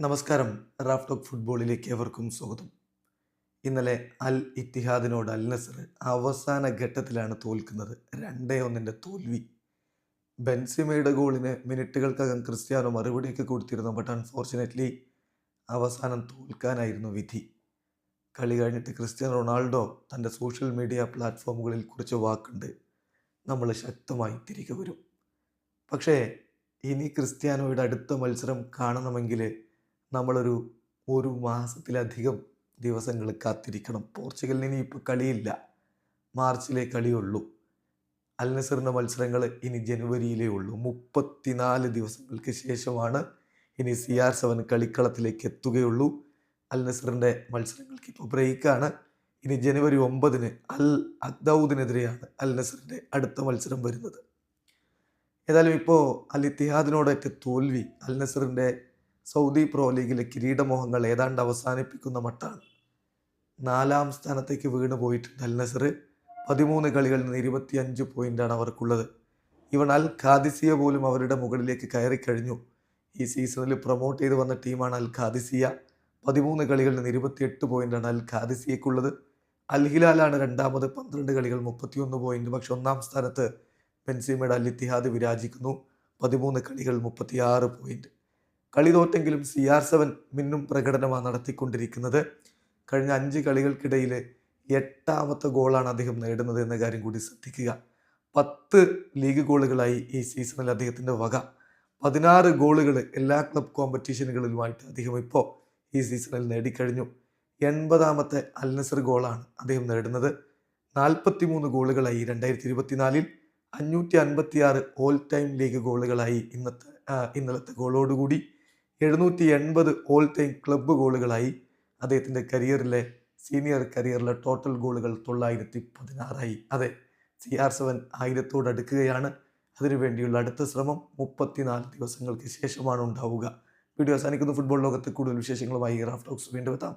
നമസ്കാരം. Raf talk ഫുട്ബോളിലേക്ക് ഏവർക്കും സ്വാഗതം. ഇന്നലെ അൽ ഇത്തിഹാദിനോട് അൽ നസർ അവസാന ഘട്ടത്തിലാണ് തോൽക്കുന്നത്. രണ്ടേ ഒന്നിന്റെ തോൽവി. ബെൻസിമയുടെ ഗോളിന് മിനിറ്റുകൾക്കകം ക്രിസ്ത്യാനോ മറുപടിയൊക്കെ കൊടുത്തിരുന്നു. ബട്ട് അൺഫോർച്ചുനേറ്റ്ലി അവസാനം തോൽക്കാനായിരുന്നു വിധി. കളി കഴിഞ്ഞിട്ട് ക്രിസ്ത്യാനോ റൊണാൾഡോ തന്റെ സോഷ്യൽ മീഡിയ പ്ലാറ്റ്ഫോമുകളിൽ കുറിച്ച് വാക്കുണ്ട്. നമ്മൾ ശക്തമായി തിരികെ വരും. പക്ഷേ ഇനി ക്രിസ്ത്യാനോയുടെ അടുത്ത മത്സരം കാണണമെങ്കിൽ നമ്മളൊരു ഒരു മാസത്തിലധികം ദിവസങ്ങൾ കാത്തിരിക്കണം. പോർച്ചുഗലിന് ഇനി ഇപ്പോൾ കളിയില്ല. മാർച്ചിലേ കളിയുള്ളൂ. അൽ നസറിന്റെ മത്സരങ്ങൾ ഇനി ജനുവരിയിലേ ഉള്ളൂ. മുപ്പത്തിനാല് ദിവസങ്ങൾക്ക് ശേഷമാണ് ഇനി സി ആർ സെവൻ കളിക്കളത്തിലേക്ക് എത്തുകയുള്ളൂ. അൽ നസറിന്റെ മത്സരങ്ങൾക്ക് ഇപ്പോൾ ബ്രേക്കാണ്. ഇനി ജനുവരി ഒമ്പതിന് അൽ അക്ദൌദിനെതിരെയാണ് അൽ നസറിന്റെ അടുത്ത മത്സരം വരുന്നത്. ഏതായാലും ഇപ്പോൾ അൽ ഇത്തിഹാദിനോടൊക്കെ തോൽവി അൽ നസറിന്റെ സൗദി പ്രോ ലീഗിലെ കിരീടമോഹങ്ങൾ ഏതാണ്ട് അവസാനിപ്പിക്കുന്ന മട്ടാണ്. നാലാം സ്ഥാനത്തേക്ക് വീണു പോയിട്ടുണ്ട് അൽ പതിമൂന്ന് കളികളിൽ നിന്ന് ഇരുപത്തിയഞ്ച് പോയിന്റാണ് അവർക്കുള്ളത്. ഇവൺ അൽ ഖാദിസിയ പോലും അവരുടെ മുകളിലേക്ക് കയറിക്കഴിഞ്ഞു ഈ സീസണിൽ പ്രൊമോട്ട് ചെയ്ത് വന്ന ടീമാണ് അൽ ഖാദിസിയ. പതിമൂന്ന് കളികളിൽ നിന്ന് ഇരുപത്തിയെട്ട് പോയിന്റാണ് അൽ ഖാദിസിയക്കുള്ളത്. അൽ ഹിലാലാണ് രണ്ടാമത് പന്ത്രണ്ട് കളികൾ മുപ്പത്തിയൊന്ന് പോയിന്റ് പക്ഷെ ഒന്നാം സ്ഥാനത്ത് ബെൻസിമയുടെ അൽ ഇത്തിഹാദ് വിരാജിക്കുന്നു. പതിമൂന്ന് കളികൾ മുപ്പത്തിയാറ് പോയിന്റ് കളി തോറ്റെങ്കിലും സി ആർ സെവൻ മിന്നും പ്രകടനമാണ് നടത്തിക്കൊണ്ടിരിക്കുന്നത്. കഴിഞ്ഞ അഞ്ച് കളികൾക്കിടയിൽ എട്ടാമത്തെ ഗോളാണ് അദ്ദേഹം നേടുന്നത് എന്ന കാര്യം കൂടി ശ്രദ്ധിക്കുക. പത്ത് ലീഗ് ഗോളുകളായി ഈ സീസണിൽ അദ്ദേഹത്തിന്റെ വക. പതിനാറ് ഗോളുകൾ എല്ലാ ക്ലബ് കോമ്പറ്റീഷനുകളിലുമായിട്ട് അദ്ദേഹം ഇപ്പോൾ ഈ സീസണിൽ നേടിക്കഴിഞ്ഞു. എൺപതാമത്തെ അൽനസർ ഗോളാണ് അദ്ദേഹം നേടുന്നത്. നാൽപ്പത്തി മൂന്ന് ഗോളുകളായി രണ്ടായിരത്തി ഇരുപത്തിനാലിൽ അഞ്ഞൂറ്റി അൻപത്തിയാറ് ഓൾ ടൈം ലീഗ് ഗോളുകളായി ഇന്നത്തെ ഇന്നലത്തെ ഗോളോടുകൂടി എഴുന്നൂറ്റി എൺപത് ഓൾ ടൈം ക്ലബ്ബ് ഗോളുകളായി അദ്ദേഹത്തിന്റെ കരിയറിലെ സീനിയർ കരിയറിലെ ടോട്ടൽ ഗോളുകൾ തൊള്ളായിരത്തി പതിനാറായി അതെ സി ആർ സെവൻ ആയിരത്തോടടുക്കുകയാണ് അതിനുവേണ്ടിയുള്ള അടുത്ത ശ്രമം മുപ്പത്തിനാല് ദിവസങ്ങൾക്ക് ശേഷമാണ് ഉണ്ടാവുക. വീഡിയോ അവസാനിക്കുന്ന. ഫുട്ബോൾ ലോകത്ത് കൂടുതൽ വിശേഷങ്ങളുമായി റാഫ് ടോക്സ് വീണ്ടും എത്താം.